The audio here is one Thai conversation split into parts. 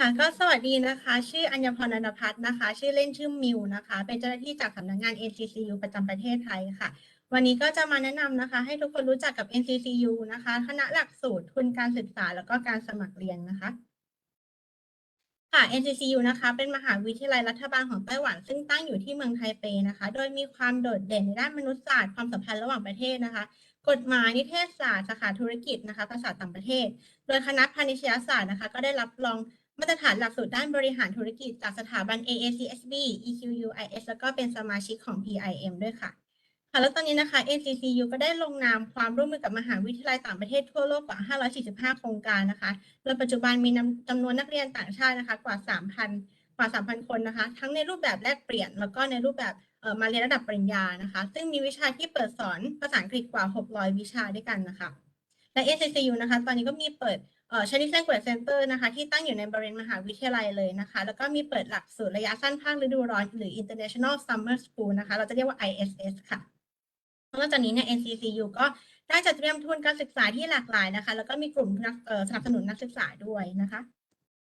ค่ะก็สวัสดีนะคะ ชื่ออัญพรนันพัฒน์นะคะ ชื่อเล่นชื่อมิวนะคะ เป็นเจ้าหน้าที่จากสำนักงาน NCCU ประจำประเทศไทยค่ะ วันนี้ก็จะมาแนะนำนะคะ ให้ทุกคนรู้จักกับ NCCU นะคะ คณะหลักสูตรทุนการศึกษาแล้วก็การสมัครเรียนนะคะค่ะ NCCU นะคะเป็นมหาวิทยาลัยรัฐบาลของไต้หวัน ซึ่งตั้งอยู่ที่เมืองไทเปนะคะ โดยมีความโดดเด่นในด้านมนุษยศาสตร์ความสัมพันธ์ระหว่างประเทศนะคะ กฎหมายนิเทศศาสตร์สาขาธุรกิจนะคะภาษาต่างประเทศ โดยคณะพาณิชยศาสตร์นะคะ ก็ได้รับรอง มาตรฐานหลักสูตรด้านบริหารธุรกิจจากสถาบัน AACSB EQUIS แล้วก็เป็นสมาชิกของ PIM ด้วยค่ะ ค่ะ แล้วตอนนี้นะคะ NCCU ก็ได้ลงนามความร่วมมือกับมหาวิทยาลัยต่างประเทศทั่วโลกกว่า 545 โครงการนะคะโดยปัจจุบันมีจำนวนนักเรียนต่างชาตินะคะกว่า 3,000 กว่า 3,000 คนนะคะ ทั้งในรูปแบบแลกเปลี่ยน แล้วก็ในรูปแบบมาเรียนระดับปริญญานะคะ ซึ่งมีวิชาที่เปิดสอนภาษาอังกฤษกว่า 600 วิชาด้วยกันนะคะ และ NCCU นะคะ ตอนนี้ก็มีเปิด เอ่อ Chinese Language Center นะคะที่ตั้งอยู่ในบริเวณมหาวิทยาลัยเลยนะคะ แล้วก็มีเปิดหลักสูตรระยะสั้นภาคฤดูร้อนหรือ International Summer School นะคะ เราจะเรียกว่า ISS ค่ะนอกจากนี้เนี่ย NCCU ก็ได้จัดเตรียมทุนการศึกษาที่หลากหลายนะคะ แล้วก็มีกลุ่มนักสนับสนุนนักศึกษาด้วยนะคะ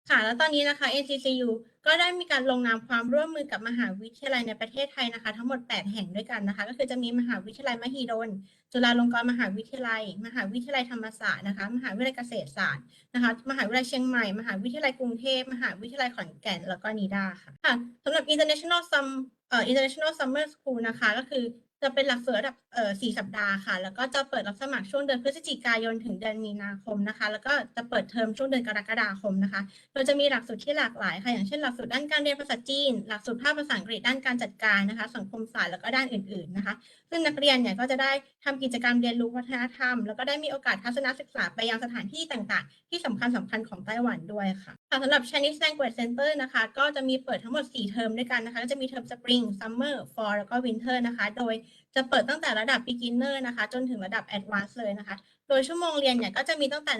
ค่ะ แล้วตอนนี้นะคะ NCCU ก็ได้มีการลงนามความร่วมมือกับมหาวิทยาลัยในประเทศไทยนะคะ ทั้งหมด 8 แห่งด้วยกันนะคะ ก็คือจะมีมหาวิทยาลัยมหิดล จุฬาลงกรณ์มหาวิทยาลัย มหาวิทยาลัยธรรมศาสตร์นะคะ มหาวิทยาลัยเกษตรศาสตร์นะคะ มหาวิทยาลัยเชียงใหม่ มหาวิทยาลัยกรุงเทพ มหาวิทยาลัยขอนแก่น แล้วก็นิด้าค่ะ ค่ะสำหรับ International Sum เอ่อ International Summer School นะคะ ก็คือ จะเป็นหลักสูตรระดับเอ่อ4สัปดาห์ค่ะ แล้วก็จะเปิดรับสมัครช่วงเดือนพฤศจิกายนถึงเดือนมีนาคมนะคะ แล้วก็จะเปิดเทอมช่วงเดือนกรกฎาคมนะคะ โดยจะมีหลักสูตรที่หลากหลายค่ะ อย่างเช่นหลักสูตรด้านการเรียนภาษาจีน หลักสูตรภาคภาษาอังกฤษด้านการจัดการนะคะ สังคมศาสตร์แล้วก็ด้านอื่น ๆนะคะ ซึ่งนักเรียนเนี่ยก็จะได้ ทำกิจกรรมเรียนรู้วัฒนธรรม แล้วก็ได้มีโอกาสทัศนศึกษาไปยังสถานที่ต่างๆ ที่สำคัญสำคัญของไต้หวันด้วยค่ะค่ะสำหรับ Chinese Language Center นะคะ ก็จะมีเปิดทั้งหมด 4 เทอมด้วยกันนะคะ ก็จะมีเทอม Spring Summer Fall แล้วก็ Winter นะคะ โดยจะเปิดตั้งแต่ระดับ beginner นะคะ จนถึงระดับ advanced เลยนะคะ โดยชั่วโมงเรียนเนี่ยก็จะมีตั้งแต่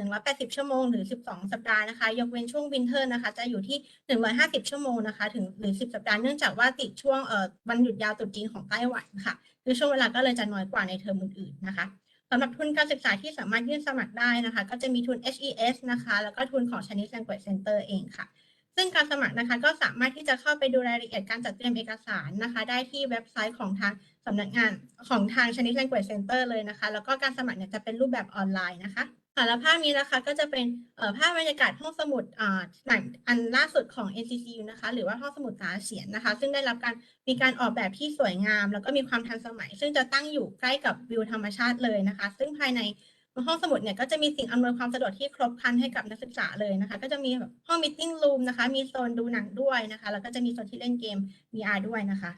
180 ชั่วโมง หรือ 12 สัปดาห์นะคะ ยกเว้นช่วง winter นะคะ จะอยู่ที่ 150 ชั่วโมงนะคะ ถึงหรือ 10 สัปดาห์ เนื่องจากว่าติดช่วงเอ่อวันหยุดยาวตรุษจีนของไต้หวันค่ะ คือช่วงเวลาก็เลยจะน้อยกว่าในเทอมอื่นๆนะคะสำหรับทุนการศึกษาที่สามารถยื่นสมัครได้นะคะ ก็จะมีทุน HES นะคะ แล้วก็ทุนของ Chinese Language Center เองค่ะ ซึ่งการสมัครนะคะก็สามารถที่จะเข้าไปดูรายละเอียดการจัดเตรียมเอกสารนะคะ ได้ที่เว็บไซต์ของทางสำนักงานของทาง Chinese Language Center เลยนะคะ แล้วก็การสมัครเนี่ยจะเป็นรูปแบบออนไลน์นะคะ ค่ะแล้วภาพนี้นะคะก็จะเป็นภาพบรรยากาศห้องสมุดหนังอันล่าสุดของ NCCU นะคะหรือว่าห้องสมุดสาเสียนนะคะ ซึ่งได้รับการมีการออกแบบที่สวยงาม แล้วก็มีความทันสมัย ซึ่งจะตั้งอยู่ใกล้กับวิวธรรมชาติเลยนะคะ ซึ่งภายในห้องสมุดเนี่ยก็จะมีสิ่งอำนวยความสะดวกที่ครบครันให้กับนักศึกษาเลยนะคะ ก็จะมีแบบห้องมิ e รูมนะคะมีโซนดูหนังด้วยนะคะแล้วก็จะมีโซนที่เล่นเกม VR ด้วยนะคะ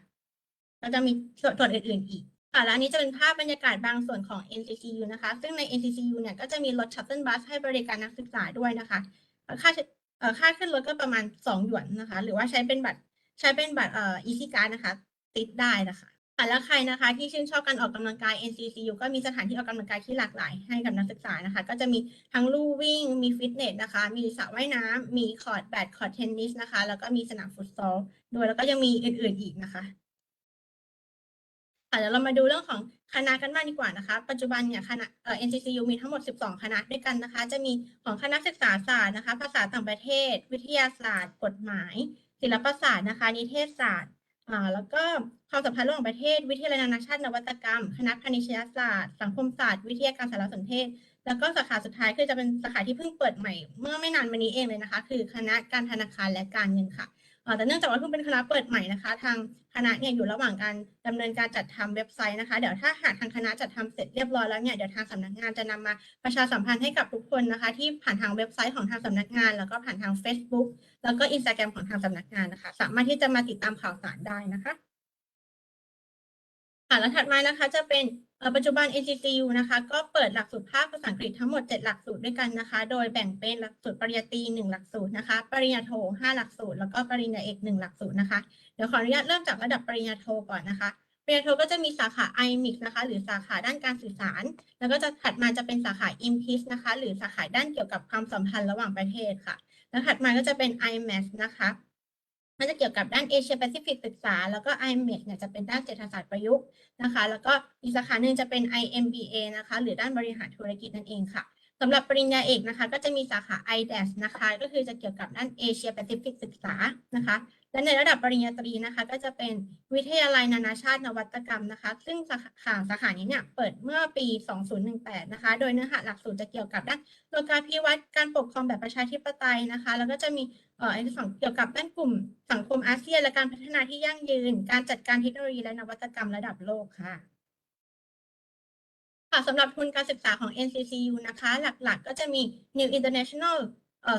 แล้วจะมีส่วนส่วนอื่นๆอีก ค่ะและอันนี้จะเป็นภาพบรรยากาศบางส่วนของ NCCU นะคะ ซึ่งใน NCCU เนี่ยก็จะมีรถชัตเติลบัสให้บริการนักศึกษาด้วยนะคะค่าค่าขึ้นรถก็ประมาณ 2 หยวนนะคะ หรือว่าใช้เป็นบัตรใช้เป็นบัตรเอ่อ Easy Card นะคะ ติดได้นะคะค่ะแล้วใครนะคะ ที่ชื่นชอบการออกกำลังกาย NCCU ก็มีสถานที่ออกกำลังกายที่หลากหลายให้กับนักศึกษานะคะ ก็จะมีทั้งลู่วิ่ง มีฟิตเนสนะคะ มีสระว่ายน้ำมีคอร์ตแบดคอร์ตเทนนิสนะคะ แล้วก็มีสนามฟุตซอลด้วยแล้วก็ยังมีอื่นๆอีกนะคะ ค่ะเดี๋ยวเรามาดูเรื่องของคณะกันบ้างดีกว่านะคะ ปัจจุบันเนี่ยคณะเอ่อ NCCU มีทั้งหมด 12 คณะด้วยกันนะคะ จะมีของคณะศึกษาศาสตร์นะคะ ภาษาต่างประเทศ วิทยาศาสตร์ กฎหมาย ศิลปศาสตร์นะคะ นิเทศศาสตร์อ่าแล้วก็ความสัมพันธ์ระหว่างประเทศ วิทยาลัยนานาชาตินวัตกรรม คณะพาณิชยศาสตร์ สังคมศาสตร์ วิทยาการสารสนเทศ แล้วก็สาขาสุดท้ายคือจะเป็นสาขาที่เพิ่งเปิดใหม่ เมื่อไม่นานมานี้เองเลยนะคะ คือคณะการธนาคารและการเงินค่ะ แต่เนื่องจากว่าเพิ่งเป็นคณะเปิดใหม่นะคะ ทางคณะเนี่ยอยู่ระหว่างการดำเนินการจัดทำเว็บไซต์นะคะ เดี๋ยวถ้าหากทางคณะจัดทำเสร็จเรียบร้อยแล้วเนี่ยเดี๋ยวทางสำนักงานจะนำมาประชาสัมพันธ์ให้กับทุกคนนะคะ ที่ผ่านทางเว็บไซต์ของทางสำนักงาน แล้วก็ผ่านทาง Facebook แล้วก็ Instagram ของทางสำนักงานนะคะ สามารถที่จะมาติดตามข่าวสารได้นะคะค่ะแล้วถัดมานะคะจะเป็น ปัจจุบัน NCCU นะคะก็เปิดหลักสูตรภาคภาษาอังกฤษทั้งหมด 7 หลักสูตรด้วยกันนะคะ โดยแบ่งเป็นหลักสูตรปริญญาตรี1หลักสูตรนะคะ ปริญญาโท 5 หลักสูตร แล้วก็ปริญญาเอก 1 หลักสูตรนะคะ เดี๋ยวขออนุญาตเริ่มจากระดับปริญญาโทก่อนนะคะ ปริญญาโทก็จะมีสาขา IMIX นะคะ หรือสาขาด้านการสื่อสาร แล้วก็จะถัดมาจะเป็นสาขา IMPIS นะคะ หรือสาขาด้านเกี่ยวกับความสัมพันธ์ระหว่างประเทศค่ะ แล้วถัดมาก็จะเป็น IMAS นะคะ มันจะเกี่ยวกับด้านเอเชียแปซิฟิกศึกษา แล้วก็ IMEC เนี่ยจะเป็นด้านเศรษฐศาสตร์ประยุกต์นะคะ แล้วก็อีกสาขาหนึ่งจะเป็น IMBA นะคะ หรือด้านบริหารธุรกิจนั่นเองค่ะสำหรับปริญญาเอกนะคะ ก็จะมีสาขา IDAS นะคะ ก็คือจะเกี่ยวกับด้านเอเชียแปซิฟิกศึกษานะคะ และในระดับปริญญาตรีนะคะ ก็จะเป็นวิทยาลัยนานาชาตินวัตกรรมนะคะ ซึ่งสาขาสาขานี้เนี่ยเปิดเมื่อปี 2018 นะคะ โดยเนื้อหาหลักสูตรจะเกี่ยวกับด้านโลกาภิวัตน์การปกครองแบบประชาธิปไตยนะคะ แล้วก็จะมี เอ่อในส่วนเกี่ยวกับด้านกลุ่มสังคมอาเซียนและการพัฒนาที่ยั่งยืน การจัดการเทคโนโลยีและนวัตกรรมระดับโลกค่ะค่ะสำหรับทุนการศึกษาของ NCCU นะคะ หลักๆก็จะมี New International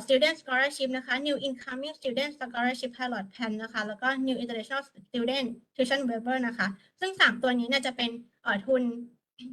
Student Scholarship นะคะ New Incoming Student Scholarship Pilot Plan นะคะ แล้วก็ New International Student Tuition Waiver นะคะ ซึ่ง 3 ตัวนี้เนี่ยจะเป็นเอ่อทุน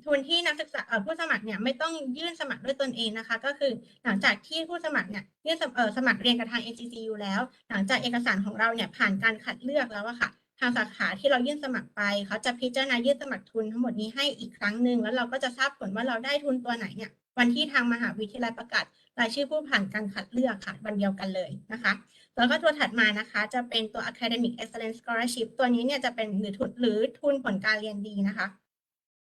ทุนที่นักศึกษาผู้สมัครเนี่ยไม่ต้องยื่นสมัครด้วยตนเองนะคะ ก็คือหลังจากที่ผู้สมัครเนี่ยยื่นสมเอ่อสมัครเรียนกับทาง NCCU แล้ว หลังจากเอกสารของเราเนี่ยผ่านการคัดเลือกแล้วอะค่ะ ทางสาขาที่เรายื่นสมัครไป เขาจะพิจารณายื่นสมัครทุนทั้งหมดนี้ให้อีกครั้งหนึ่งแล้วเราก็จะทราบผลว่าเราได้ทุนตัวไหนเนี่ยวันที่ทางมหาวิทยาลัยประกาศรายชื่อผู้ผ่านการคัดเลือกค่ะวันเดียวกันเลยนะคะ แล้วก็ตัวถัดมานะคะ จะเป็นตัว academic excellence scholarship ตัวนี้เนี่ยจะเป็นหรือทุนหรือทุนผลการเรียนดีนะคะ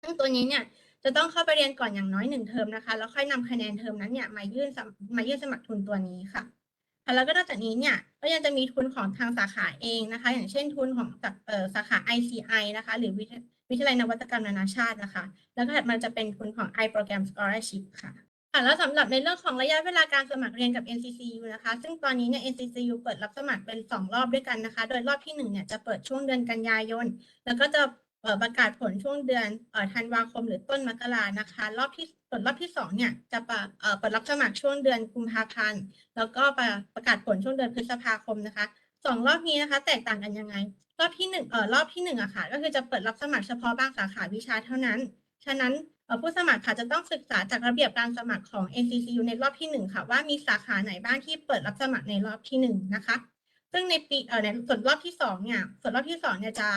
ซึ่งตัวนี้เนี่ยจะต้องเข้าไปเรียนก่อนอย่างน้อยหนึ่งเทอมนะคะ แล้วค่อยนำคะแนนเทอมนั้นเนี่ยมายื่นมายื่นสมัครทุนตัวนี้ค่ะแล้วก็นอกจากนี้เนี่ยก็ยังจะมีทุนของทางสาขาเองนะคะ อย่างเช่นทุนของจากเอ่อสาขา ICI นะคะ หรือวิทยวิทยาลัยนวัตกรรมนานาชาตินะคะ แล้วก็ถัดมาจะเป็นทุนของ i Program Scholarship ค่ะค่ะแล้วสำหรับในเรื่องของระยะเวลาการสมัครเรียนกับ NCCU นะคะ ซึ่งตอนนี้เนี่ย NCCU เปิดรับสมัครเป็น 2 รอบด้วยกันนะคะ โดยรอบที่1เนี่ยจะเปิดช่วงเดือนกันยายน แล้วก็จะ ประกาศผลช่วงเดือนอธันวาคมหรือต้นมกรานะคะ รอบที่ส่วนรอบที่สองเนี่ยจะประเปิดรับสมัครช่วงเดือนกุมภาพันธ์แล้วก็ประประกาศผลช่วงเดือนพฤษภาคมนะคะสองรอบนี้นะคะ แตกต่างกันยังไง รอบที่หนึ่งเอ่อรอบที่หนึ่งอะค่ะก็คือจะเปิดรับสมัครเฉพาะบางสาขาวิชาเท่านั้น ฉะนั้นผู้สมัครค่ะจะต้องศึกษาจากระเบียบการสมัครของ NCCU ในรอบที่หนึ่งค่ะ ว่ามีสาขาไหนบ้างที่เปิดรับสมัครในรอบที่หนึ่งนะคะ ซึ่งในปีเอ่อในส่วนรอบที่สองเนี่ยส่วนรอบที่สองเนี่ยจะ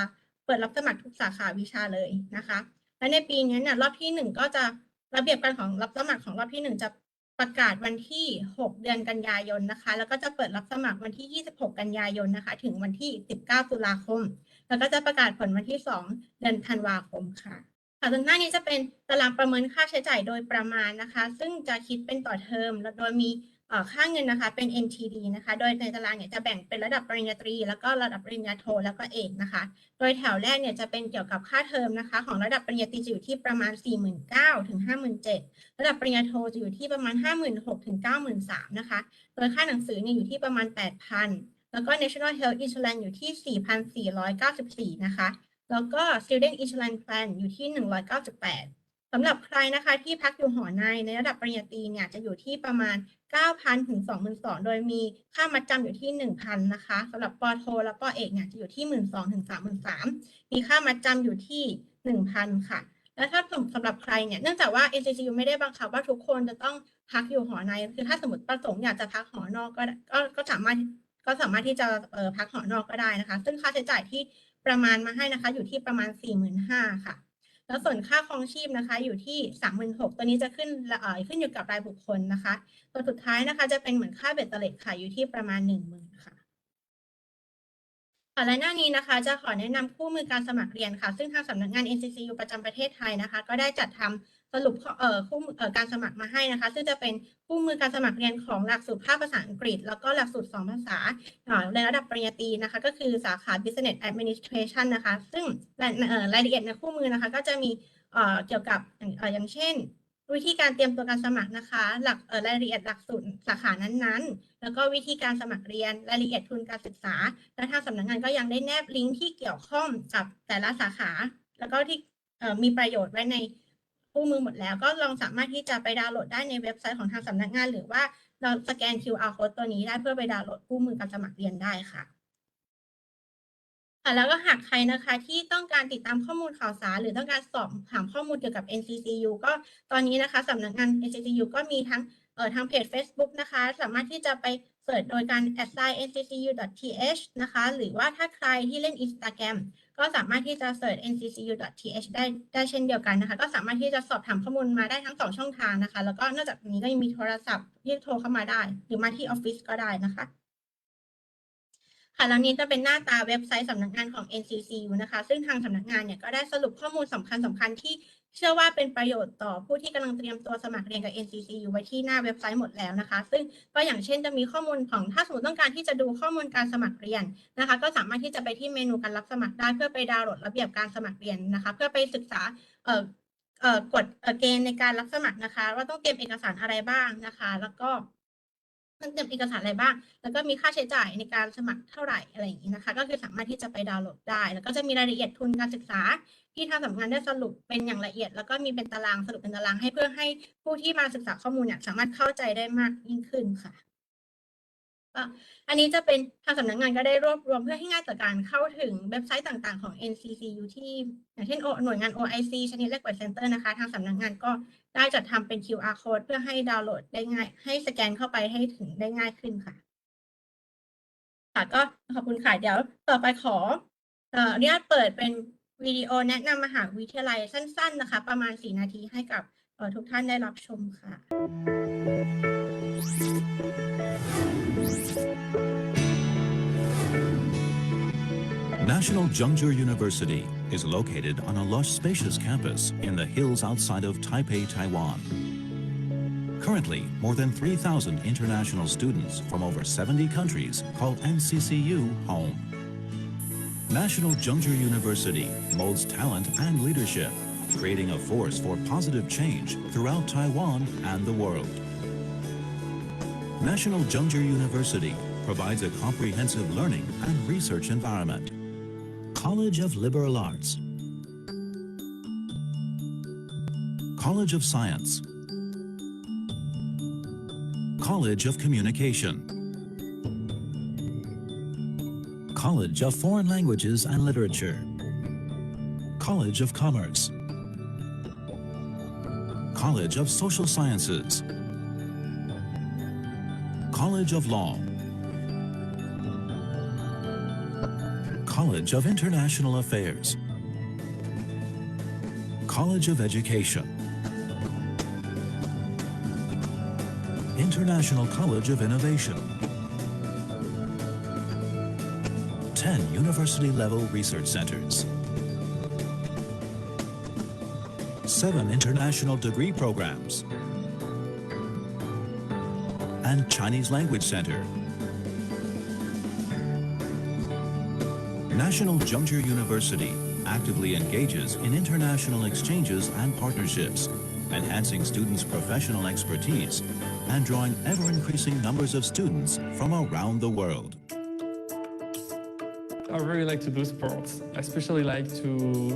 เปิดรับสมัครทุกสาขาวิชาเลยนะคะ และในปีนี้เนี่ยรอบที่หนึ่งก็จะระเบียบการของรับสมัครของรอบที่หนึ่งจะประกาศวันที่ 6 เดือนกันยายนนะคะ แล้วก็จะเปิดรับสมัครวันที่ 26 กันยายนนะคะ ถึงวันที่ 19 ตุลาคม แล้วก็จะประกาศผลวันที่ 2 เดือนธันวาคมค่ะค่ะตรงหน้านี้จะเป็นตารางประเมินค่าใช้จ่ายโดยประมาณนะคะ ซึ่งจะคิดเป็นต่อเทอม และโดยมี ค่าเงินนะคะเป็น NTD นะคะ โดยในตารางเนี่ยจะแบ่งเป็นระดับปริญญาตรี แล้วก็ระดับปริญญาโทแล้วก็เอกนะคะ โดยแถวแรกเนี่ยจะเป็นเกี่ยวกับค่าเทอมนะคะ ของระดับปริญญาตรีจะอยู่ที่ประมาณ 49,000ถึง57,000ระดับปริญญาโทจะอยู่ที่ประมาณ 56,000ถึง93,000นะคะ โดยค่าหนังสือเนี่ยอยู่ที่ประมาณ 8,000 แล้วก็ National Health Insurance อยู่ที่ 4,494 นะคะ แล้วก็ Student Insurance Plan อยู่ที่ 198สำหรับใครนะคะที่พักอยู่หอในในระดับปริญญาตรีเนี่ยจะอยู่ที่ประมาณ 9,000 ถึง 22,000 โดยมีค่ามัดจำอยู่ที่ 1,000 นะคะสำหรับปอโท และปอเอกเนี่ยจะอยู่ที่ 12,000 ถึง 33,000 มีค่ามัดจำอยู่ที่ 1,000 ค่ะ แล้วถ้าสำหรับใครเนี่ย เนื่องจากว่า NCCU ไม่ได้บังคับว่าทุกคนจะต้องพักอยู่หอใน คือถ้าสมมติประสงค์อยากจะพักหอนอกก็ก็ก็สามารถก็สามารถที่จะพักหอนอกก็ได้นะคะ ซึ่งค่าใช้จ่ายที่ประมาณมาให้นะคะ อยู่ที่ประมาณ 45,000 ค่ะ แล้วส่วนค่าครองชีพนะคะ อยู่ที่36,000ตัวนี้จะขึ้นเอ่อขึ้นอยู่กับรายบุคคลนะคะ ตัวสุดท้ายนะคะ จะเป็นเหมือนค่าเบ็ดเตล็ดค่ะอยู่ที่ประมาณ 10,000ค่ะค่ะและหน้านี้นะคะ จะขอแนะนำคู่มือการสมัครเรียนค่ะ ซึ่งทางสำนักงาน NCCU ประจำประเทศไทยนะคะ ก็ได้จัดทำ สรุปเอ่อคู่มือเอ่อการสมัครมาให้นะคะ ซึ่งจะเป็นคู่มือการสมัครเรียนของหลักสูตรภาคภาษาอังกฤษ แล้วก็หลักสูตรสองภาษาในระดับปริญญาตรีนะคะ ก็คือสาขา Business Administration นะคะ ซึ่งรายละเอียดในคู่มือนะคะ ก็จะมีเอ่อเกี่ยวกับเอ่อย่างเช่น วิธีการเตรียมตัวการสมัครนะคะ หลักรายละเอียดหลักสูตรสาขานั้นๆ แล้วก็วิธีการสมัครเรียนรายละเอียดทุนการศึกษา และทางสำนักงานก็ยังได้แนบลิงก์ที่เกี่ยวข้องกับแต่ละสาขา แล้วก็ที่มีประโยชน์ไว้ใน คู่มือหมดแล้ว ก็ลองสามารถที่จะไปดาวน์โหลดได้ในเว็บไซต์ของทางสำนักงาน หรือว่าเราสแกน QR code ตัวนี้ได้เพื่อไปดาวน์โหลดคู่มือการสมัครเรียนได้ค่ะค่ะแล้วก็หากใครนะคะที่ต้องการติดตามข้อมูลข่าวสาร หรือต้องการสอบถามข้อมูลเกี่ยวกับ NCCU ก็ตอนนี้นะคะสำนักงาน NCCU ก็มีทั้งเอ่อทางเพจ Facebook นะคะ สามารถที่จะไป เสิร์ชโดยการ assign nccu.th นะคะ หรือว่าถ้าใครที่เล่น Instagram ก็สามารถที่จะเสิร์ช nccu.th ได้ได้เช่นเดียวกันนะคะ ก็สามารถที่จะสอบถามข้อมูลมาได้ทั้งสองช่องทางนะคะ แล้วก็นอกจากนี้ก็ยังมีโทรศัพท์ที่โทรเข้ามาได้ หรือมาที่ออฟฟิศก็ได้นะคะ ค่ะแล้วนี้จะเป็นหน้าตาเว็บไซต์สำนักงานของ NCCU นะคะ ซึ่งทางสำนักงานเนี่ยก็ได้สรุปข้อมูลสำคัญสำคัญที่ เชื่อว่าเป็นประโยชน์ต่อผู้ที่กำลังเตรียมตัวสมัครเรียนกับ NCCU ไว้ที่หน้าเว็บไซต์หมดแล้วนะคะ ซึ่งก็อย่างเช่นจะมีข้อมูลของถ้าสมมติต้องการที่จะดูข้อมูลการสมัครเรียนนะคะ ก็สามารถที่จะไปที่เมนูการรับสมัครได้เพื่อไปดาวน์โหลดระเบียบการสมัครเรียนนะคะ เพื่อไปศึกษาเอ่อเอ่อกฎเออเกณฑ์ในการรับสมัครนะคะ ว่าต้องเตรียมเอกสารอะไรบ้างนะคะ แล้วก็ ต้องเตรียมเอกสารอะไรบ้าง แล้วก็มีค่าใช้จ่ายในการสมัครเท่าไหร่อะไรอย่างนี้นะคะ ก็คือสามารถที่จะไปดาวน์โหลดได้ แล้วก็จะมีรายละเอียดทุนการศึกษา ที่ทางสำนักงานได้สรุปเป็นอย่างละเอียด แล้วก็มีเป็นตารางสรุปเป็นตารางให้เพื่อให้ผู้ที่มาศึกษาข้อมูลเนี่ยสามารถเข้าใจได้มากยิ่งขึ้นค่ะก็อันนี้จะเป็นทางสำนักงานก็ได้รวบรวมเพื่อให้ง่ายต่อการเข้าถึงเว็บไซต์ต่างๆของ NCCU ที่อย่างเช่นหน่วยงาน OIC ชนิด Request Center นะคะ ทางสำนักงานก็ ได้จัดทำเป็น QR code เพื่อให้ดาวน์โหลดได้ง่าย ให้สแกนเข้าไปให้ถึงได้ง่ายขึ้นค่ะ ค่ะก็ขอบคุณค่ะ เดี๋ยวต่อไปขอเอ่ออนุญาตเปิดเป็นวิดีโอแนะนำมหาวิทยาลัยสั้น ๆ นะคะ ประมาณสี่นาทีให้กับทุกท่านได้รับชมค่ะ National Zhengzhou University is located on a lush, spacious campus in the hills outside of Taipei, Taiwan. Currently, more than 3,000 international students from over 70 countries call NCCU home. National Zhengzhou University molds talent and leadership, creating a force for positive change throughout Taiwan and the world. National Zhengzhou University provides a comprehensive learning and research environment. College of Liberal Arts, College of Science, College of Communication, College of Foreign Languages and Literature, College of Commerce, College of Social Sciences, College of Law, College of International Affairs, College of Education, International College of Innovation, 10 university level research centers, 7 international degree programs, and Chinese Language Center. National Zhengzhou University actively engages in international exchanges and partnerships, enhancing students' professional expertise and drawing ever-increasing numbers of students from around the world. I really like to do sports. I especially like to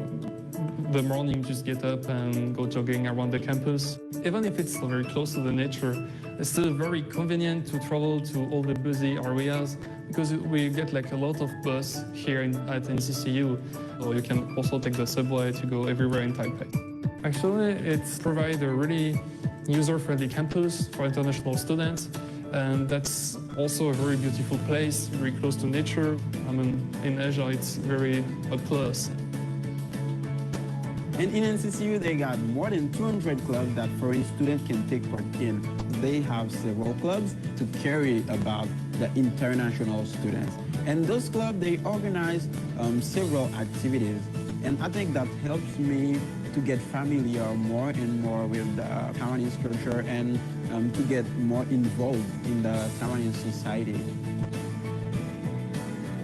the morning just get up and go jogging around the campus. Even if it's very close to the nature, it's still very convenient to travel to all the busy areas because we get like a lot of bus here in, at NCCU. So you can also take the subway to go everywhere in Taipei. Actually, it's provide a really user-friendly campus for international students and that's also a very beautiful place, very close to nature. I mean, in Asia, it's very a plus. And in NCCU, they got more than 200 clubs that foreign students can take part in. They have several clubs to carry about the international students. And those clubs, they organize um, several activities. And I think that helps me to get familiar more and more with the Taiwanese culture and um, to get more involved in the Taiwanese society.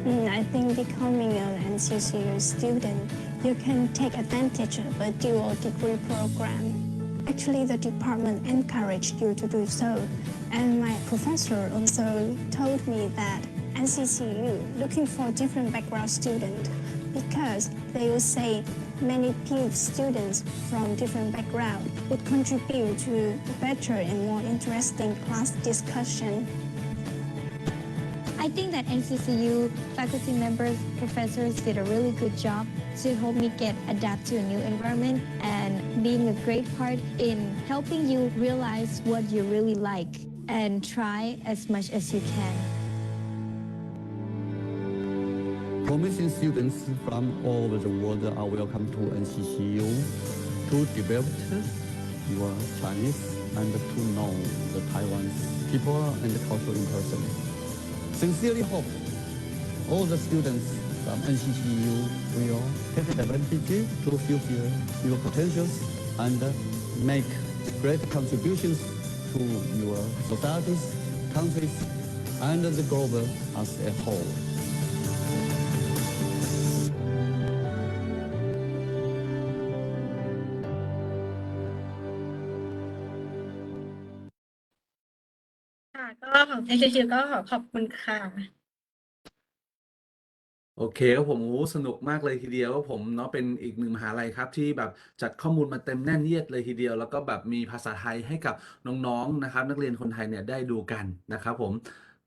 Mm, I think becoming an NCCU student, you can take advantage of a dual degree program. Actually, the department encouraged you to do so. And my professor also told me that NCCU looking for different background student because they will say many peer students from different background would contribute to better and more interesting class discussion. I think that NCCU faculty members, professors did a really good job to help me get adapt to a new environment and being a great part in helping you realize what you really like and try as much as you can. Promising students from all over the world are welcome to NCCU to develop your Chinese and to know the Taiwan's people and culture in person. Sincerely hope all the students from NCCU will take advantage to fulfill your potentials and make great contributions to your societies, countries, and the globe as a whole. ค่ะ ก็ของ NCCU ก็ขอขอบคุณค่ะ โอเคครับผมโอ้สนุกมากเลยทีเดียวครับผมเนาะเป็นอีกหนึ่งมหาลัยครับที่แบบจัดข้อมูลมาเต็มแน่นเอียดเลยทีเดียว แล้วก็แบบมีภาษาไทยให้กับน้องๆนะครับ นักเรียนคนไทยเนี่ยได้ดูกันนะครับผม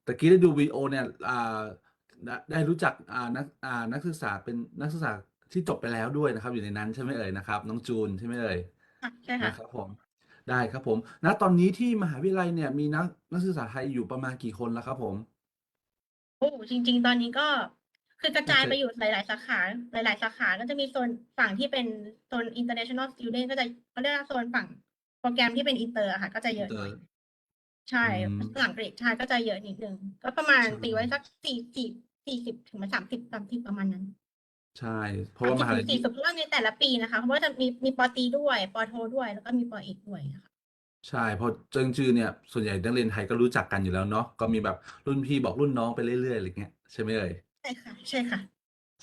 ตะกี้ได้ดูวิดีโอเนี่ยอ่าได้ได้รู้จักอ่านักอ่านักศึกษาเป็นนักศึกษาที่จบไปแล้วด้วยนะครับ อยู่ในนั้นใช่ไหมเอ่ยนะครับน้องจูนใช่ไหมเอ่ยค่ะใช่ค่ะ นะครับผมได้ครับผมณตอนนี้ที่มหาวิทยาลัยเนี่ยมีนักนักศึกษาไทยอยู่ประมาณกี่คนแล้วครับผม โอ้จริง ๆ ตอนนี้ก็ คือกระจายโอเคไปอยู่หลาย ๆ สาขาหลาย ๆ สาขาก็จะมีโซนฝั่งที่เป็นโซน international student ก็จะเขาเรียกว่าโซนฝั่งโปรแกรมที่เป็นอินเตอร์ค่ะ ก็จะเยอะหน่อยใช่อืมภาษาอังกฤษใช่ก็จะเยอะนิดนึงก็ประมาณใช่ตีไว้สักสี่สี่สี่สิบถึงมาสามสิบสามสิบประมาณนั้น ใช่ เพราะว่ามหาลัยสี่นี้สิบเพราะว่าในแต่ละปีนะคะ เพราะว่าจะมีมีปอตรีด้วยปอโทด้วย แล้วก็มีปอเอกด้วยนะคะใช่เพราะเจิงจือเนี่ยส่วนใหญ่นักเรียนไทยก็รู้จักกันอยู่แล้วเนาะก็มีแบบรุ่นพี่บอกรุ่นน้องไปเรื่อยๆอะไรเงี้ยใช่ไหมเอ่ย ใช่ค่ะ ใช่ค่ะ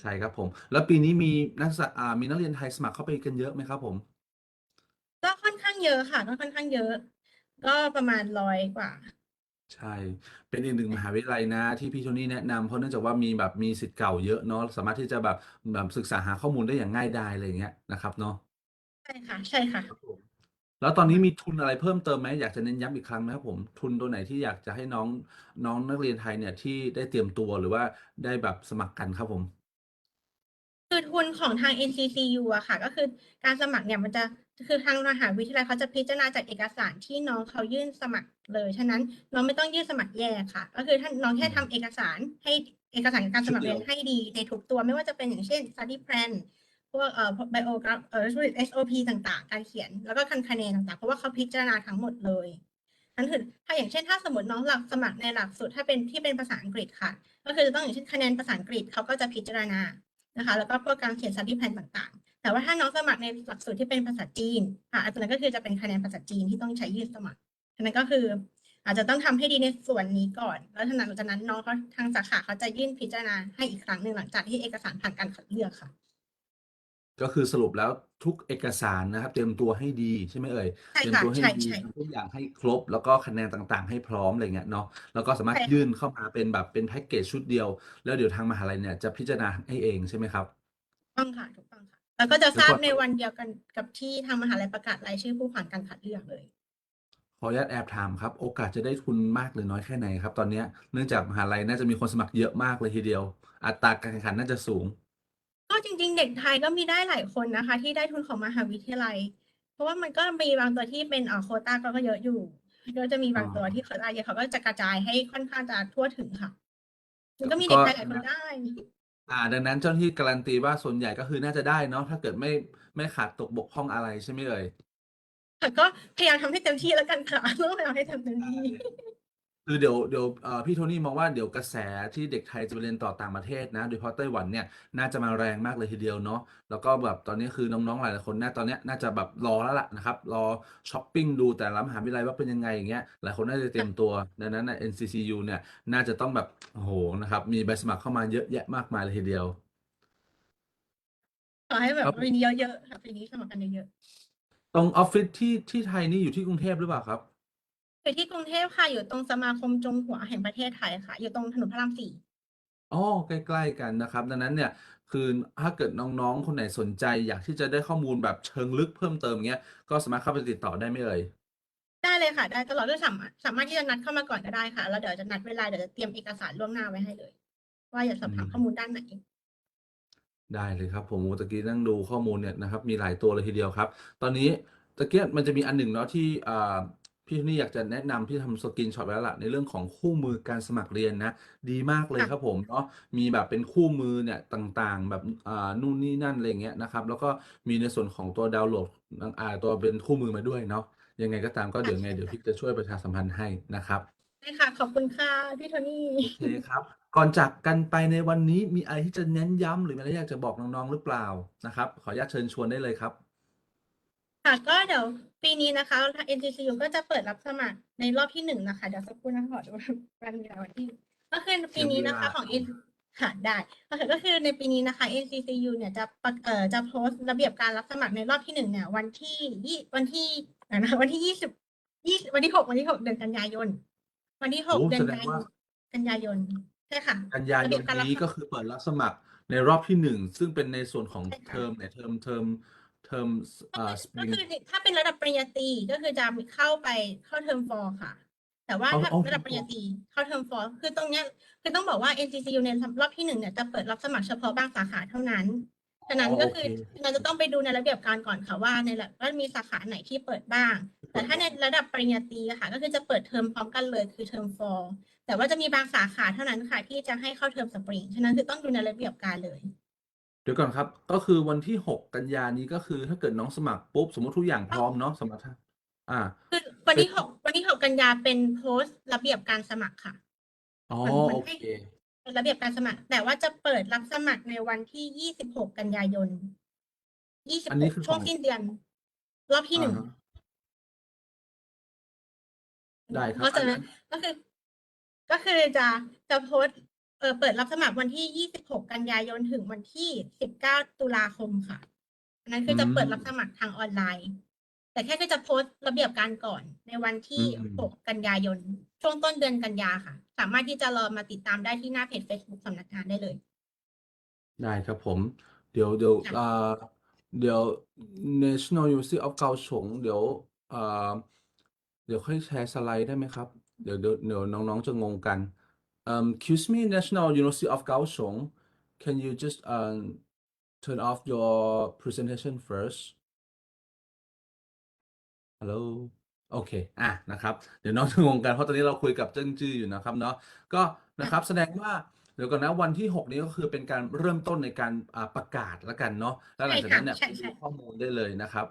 ใช่ครับผม แล้วปีนี้มีนักศึกษาอ่ามีนักเรียนไทยสมัครเข้าไปกันเยอะไหมครับผม ก็ค่อนข้างเยอะค่ะก็ค่อนข้างเยอะ ก็ประมาณร้อยกว่า ใช่ เป็นอีกหนึ่งมหาวิทยาลัยนะ ที่พี่โทนี่แนะนำเพราะเนื่องจากว่ามีแบบมีศิษย์เก่าเยอะเนาะสามารถที่จะแบบแบบศึกษาหาข้อมูลได้อย่างง่ายดายอะไรอย่างเงี้ยนะครับเนาะใช่ค่ะ ใช่ค่ะ ครับผม แล้วตอนนี้มีทุนอะไรเพิ่มเติมไหมอยากจะเน้นย้ำอีกครั้งนะครับผมทุนตัวไหนที่อยากจะให้น้องน้องนักเรียนไทยเนี่ยที่ได้เตรียมตัวหรือว่าได้แบบสมัครกันครับผม คือทุนของทาง NCCU อะค่ะ ก็คือการสมัครเนี่ยมันจะคือทางมหาวิทยาลัยเขาจะพิจารณาจากเอกสารที่น้องเขายื่นสมัครเลยฉะนั้นน้องไม่ต้องยื่นสมัครแยกค่ะ ก็คือท่านน้องแค่ทำเอกสารให้เอกสารการสมัครเรียนให้ดีในทุกตัวไม่ว่าจะเป็นอย่างเช่น study plan วกเอ่อ biograph เอ่อ SOP ต่างๆ การเขียนแล้วก็คะคะแนนต่างๆ เพราะว่าเขาพิจารณาทั้งหมดเลยนั่นคือถ้าอย่างเช่นถ้าสมมติน้องหลักสมัครในหลักสูตรถ้าเป็นที่เป็นภาษาอังกฤษค่ะ ก็คือจะต้องอย่างเช่นคะแนนภาษาอังกฤษเขาก็จะพิจารณานะคะ แล้วก็พวกการเขียน study plan ต่างๆ แต่ว่าถ้าน้องสมัครในหลักสูตรที่เป็นภาษาจีนค่ะอันนั้นก็คือจะเป็นคะแนนภาษาจีนที่ต้องใช้ยื่นสมัครฉะนั้นก็คืออาจจะต้องทำให้ดีในส่วนนี้ก่อน แล้วหลังจากนั้นน้องเขาทางสาขาเขาจะยื่นพิจารณาให้อีกครั้งหนึ่งหลังจากที่เอกสารผ่านการคัดเลือกค่ะ ก็คือสรุปแล้วทุกเอกสารนะครับ เตรียมตัวให้ดีใช่ไหมเอ่ยใช่เตรียมค่ะตัวให้ใช่ดีใช่ ทำทุกอย่างให้ครบ แล้วก็คะแนนต่างๆ ให้พร้อมอะไรเงี้ยเนาะแล้วก็สามารถใช่ค่ะยื่นเข้ามาเป็นแบบเป็นแพ็กเกจชุดเดียว แล้วเดี๋ยวทางมหาลัยเนี่ยจะพิจารณาให้เองใช่ไหมครับ ต้องค่ะถูกต้องค่ะ แล้วก็จะทราบแล้วก็ในวันเดียวกันกับที่ทางมหาลัยประกาศรายชื่อผู้ผ่านการคัดเลือกเลย ขออนุญาตแอบถามครับ โอกาสจะได้ทุนมากหรือน้อยแค่ไหนครับ ตอนเนี้ยเนื่องจากมหาลัยน่าจะมีคนสมัครเยอะมากเลยทีเดียว อัตราการแข่งขันน่าจะสูง ก็จริง ๆ เด็กไทยก็มีได้หลายคนนะคะ ที่ได้ทุนของมหาวิทยาลัย เพราะว่ามันก็มีบางตัวที่เป็นเอ่อโควต้าก็ก็เยอะอยู่ก็จะมีบางตัวอ๋อที่โควต้าเยอะเขาก็จะกระจายให้ค่อนข้างจะทั่วถึงค่ะมันก็มีก็เด็กไทยหลายคนได้ อ่า ดังนั้นเจ้าหน้าที่การันตีว่าส่วนใหญ่ก็คือน่าจะได้เนาะถ้าเกิดไม่ไม่ขาดตกบกพร่องอะไรใช่ไหมเอ่ยแต่ก็พยายามทำให้เต็มที่แล้วกันค่ะต้องพยายามให้ทำเต็มที่ คือเดี๋ยวเดี๋ยวเอ่อพี่โทนี่มองว่าเดี๋ยวกระแสที่เด็กไทยจะไปเรียนต่อต่างประเทศนะ โดยเฉพาะไต้หวันเนี่ยน่าจะมาแรงมากเลยทีเดียวเนาะแล้วก็แบบตอนนี้คือน้องๆหลายๆคนน่าตอนเนี้ยน่าจะแบบรอแล้วล่ะนะครับ รอช้อปปิ้งดูแต่ละมหาวิทยาลัยว่าเป็นยังไงอย่างเงี้ยหลายคนน่าจะเตรียมตัวดังนั้นนะ NCCU เนี่ยน่าจะต้องแบบโอ้โหนะครับมีใบสมัครเข้ามาเยอะแยะมากมายเลยทีเดียว ขอให้แบบครับ ปีนี้เยอะๆค่ะปีนี้สมัครกันเยอะตรงออฟฟิศที่ที่ไทยนี่อยู่ที่กรุงเทพหรือเปล่าครับๆ อยู่ที่กรุงเทพค่ะ อยู่ตรงสมาคมจงหัวแห่งประเทศไทยค่ะ อยู่ตรงถนนพระรามสี่ อ๋อ ใกล้ ๆ กันนะครับ ดังนั้นเนี่ย คือถ้าเกิดน้อง ๆ คนไหนสนใจ อยากที่จะได้ข้อมูลแบบเชิงลึกเพิ่มเติมเงี้ย ก็สามารถเข้าไปติดต่อได้ไหมเอ่ย ได้เลยค่ะ ได้ตลอดด้วยสามารถสามารถที่จะนัดเข้ามาก่อนก็ได้ค่ะ แล้วเดี๋ยวจะนัดเวลาเดี๋ยวจะเตรียมเอกสารล่วงหน้าไว้ให้เลย ว่าอยากสอบถามอืมข้อมูลด้านไหน ได้เลยครับผมโอ้ตะกี้นั่งดูข้อมูลเนี่ยนะครับมีหลายตัวเลยทีเดียวครับ ตอนนี้ตะกี้มันจะมีอันหนึ่งเนาะที่อ่า พี่นี่อยากจะแนะนำที่ทำสกรีนช็อตไว้แล้วล่ะในเรื่องของคู่มือการสมัครเรียนนะ ดีมากเลยค่ะ ครับผมเนาะมีแบบเป็นคู่มือเนี่ยต่างๆ แบบอ่านู่นนี่นั่นอะไรเงี้ยนะครับ แล้วก็มีในส่วนของตัวดาวน์โหลดอ่าตัวเป็นคู่มือมาด้วยเนาะยังไงก็ตามก็เดี๋ยวไง เดี๋ยวพี่จะช่วยประชาสัมพันธ์ให้นะครับ ได้ค่ะ ขอบคุณค่ะ พี่โทนี่ โอเคครับ ก่อนจากกันไปในวันนี้มีอะไรที่จะเน้นย้ำหรือมีอะไรอยากจะบอกน้องๆหรือเปล่านะครับ ขออนุญาตเชิญชวนได้เลยครับ ค่ะก็เดี๋ยว ปีนี้นะคะทาง NCCU ก็จะเปิดรับสมัครในรอบที่หนึ่งนะคะ เดี๋ยวสักครู่นะคะขอดูวันเวลาวันที่ ก็คือปีนี้นะคะของ N ค่ะได้ก็คือก็คือในปีนี้นะคะ NCCU เนี่ยจะประเอ่อจะโพสต์ระเบียบการรับสมัครในรอบที่หนึ่งเนี่ย วันที่ยี่วันที่อ่านะวันที่ยี่สิบยี่วันที่หกวันที่หกเดือนกันยายน วันที่หกโอ้เดือนแสดงกันว่ากันยายนใช่ค่ะกันยายระเบีนบการรับนี้สมัครก็คือเปิดรับสมัครในรอบที่หนึ่งซึ่งเป็นในส่วนของใช่ค่ะเทอมเนี่ยเทอมเทอม เทอมอ่าสปก็ริงคือถ้าเป็นระดับปริญญาตรีก็คือจะเข้าไปเข้าเทอมฟอร์ค่ะ แต่ว่าเอาถ้าเอาระดับปริญญาตรีเข้าเทอมฟอร์คือตรงเนี้ยคือต้องบอกว่า NCCU ในรอบที่หนึ่งเนี่ยจะเปิดรับสมัครเฉพาะบางสาขาเท่านั้นฉะนั้นอ๋อก็โอคืเคอเราจะต้องไปดูในระเบียบการก่อนค่ะว่าในระว่ามีสาขาไหนที่เปิดบ้าง แต่ถ้าในระดับปริญญาตรีอะค่ะ ก็คือจะเปิดเทอมพร้อมกันเลยคือเทอมฟอร์แต่ว่าจะมีบางสาขาเท่านั้นค่ะที่จะให้เข้าเทอมสปริงฉะนั้นคือต้องดูในระเบียบการเลย เดี๋ยวก่อนครับ ก็คือวันที่หกกันยานี้ก็คือถ้าเกิดน้องสมัครปุ๊บ สมมติทุกอย่างพร้อมเนาะสำหรับท่านอ่า คือวันที่เป็นหกวันที่หกกันยาเป็นโพสต์ระเบียบการสมัครค่ะ อ๋อมันมันโอให้ เค เป็นระเบียบการสมัคร แต่ว่าจะเปิดรับสมัครในวันที่26กันยายนอันนี้คือ26ช่วงของ สิ้นเดือน รอบที่หนึ่งอ่าฮะได้ครับเข้าใจไหมอันนั้นก็คือ ก็คือจะจะโพสต์ เออเปิดรับสมัครวันที่ 26 กันยายนถึงวันที่ 19 ตุลาคมค่ะอันนั้นคือจะเปิดรับสมัครทางออนไลน์ แต่แค่ก็จะโพสต์ระเบียบการก่อนในวันที่ 6 กันยายน ช่วงต้นเดือนกันยาค่ะ สามารถที่จะรอมาติดตามได้ที่หน้าเพจ Facebook สำนักงานได้เลย ได้ครับผม เดี๋ยวเดี๋ยวค่ะอ่าเดี๋ยว National University of เกาฉงเดี๋ยวอ่าเดี๋ยวค่อยแชร์สไลด์ได้ไหมครับ เดี๋ยวเดี๋ยวเดี๋ยวน้องๆจะงงกัน um excuse me National University of เกาฉง can you just um turn off your presentation first Hello โอเค อะ นะครับ เดี๋ยวน้องจะงงกัน เพราะตอนนี้เราคุยกับเจิ้งจื้ออยู่นะครับเนาะ ก็นะครับ แสดงว่า เดี๋ยวก่อนนะ วันที่ 6 นี้ก็คือเป็นการเริ่มต้นในการอ่าประกาศแล้วกันเนาะ แล้วหลังจากนั้นเนี่ยใช่ไปค่ะใช่ดูใช่ข้อมูลได้เลยนะครับ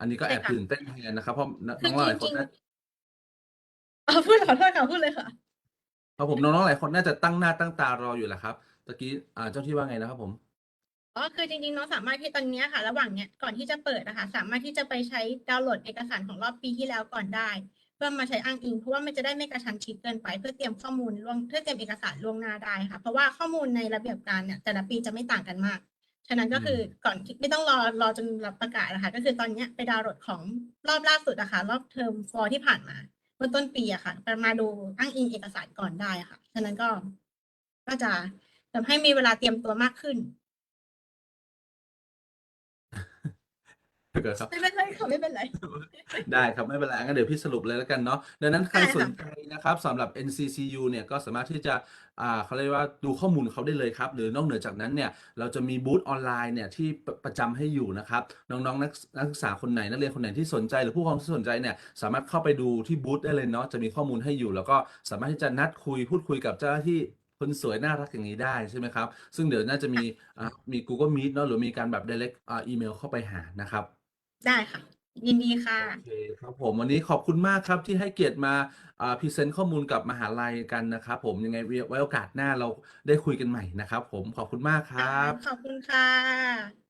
อันนี้ก็ใช่แอบค่ะ ตื่นเต้นแทนนะครับ เพราะน้คือองๆหลายจครินงน่าๆอ๋อพูดขอโทษค่ะพูดเลยค่ะ เพราะผมน้องๆหลายคนน่าจะตั้งหน้าตั้งตารออยู่แหละครับตะกี้อ่าเจ้าที่ว่าไงนะครับผมอ๋อคือจริงๆน้องสามารถที่ตอนเนี้ยค่ะ ระหว่างเนี้ยก่อนที่จะเปิดนะคะสามารถที่จะไปใช้ดาวน์โหลดเอกสารของรอบปีที่แล้วก่อนได้ เพื่อมาใช้อ้างอิงเพราะว่ามันจะได้ไม่กระชั้นชิดเกินไป เพื่อเตรียมข้อมูลล่วงเพื่อเตรียมเอกสารล่วงหน้าได้ค่ะ เพราะว่าข้อมูลในระเบียบการเนี่ยแต่ละปีจะไม่ต่างกันมากฉะนั้นก็คือก่อนไม่ต้องรอรอจนรับประกาศนะคะก็คือตอนเนี้ยไปดาวน์โหลดของรอบล่าสุดอะคะรอบเทอมฟอร์ที่ผ่านมา เมื่อต้นปีอะค่ะไปมาดูอ้างอิงเอกสารก่อนได้ค่ะฉะนั้นก็ก็จะทำให้มีเวลาเตรียมตัวมากขึ้น ถ้า เกิดครับไม่เป็นไรค่ะไม่เป็นไร ได้ครับไม่เป็นไรงั้นเดี๋ยวพี่สรุปเลยแล้วกันเนาะดังนั้นใครได้ค่ะสนใจนะครับสำหรับ NCCU เนี่ยก็สามารถที่จะอ่าเขาเรียกว่าดูข้อมูลเขาได้เลยครับ หรือนอกเหนือจากนั้นเนี่ยเราจะมีบูธออนไลน์เนี่ยที่ประประจำให้อยู่นะครับ น้องๆนักนักศึกษาคนไหนนักเรียนคนไหนที่สนใจ หรือผู้ปกครองที่สนใจเนี่ยสามารถเข้าไปดูที่บูธได้เลยเนาะจะมีข้อมูลให้อยู่ แล้วก็สามารถที่จะนัดคุยพูดคุยกับเจ้าหน้าที่คนสวยน่ารักอย่างนี้ได้ใช่ไหมครับ ซึ่งเดี๋ยวน่าจะมีอ่ามี Google Meet เนาะหรือมีการแบบ direct อ่าอีเมลเข้าไปหานะครับ ได้ค่ะ ยินดีค่ะ โอเคครับผมวันนี้ขอบคุณมากครับที่ให้เกียรติมาอ่าพรีเซนต์ข้อมูลกับมหาลัยกันนะครับผมยังไงไว้ไว้โอกาสหน้าเราได้คุยกันใหม่นะครับผมขอบคุณมากครับ ขอบคุณค่ะ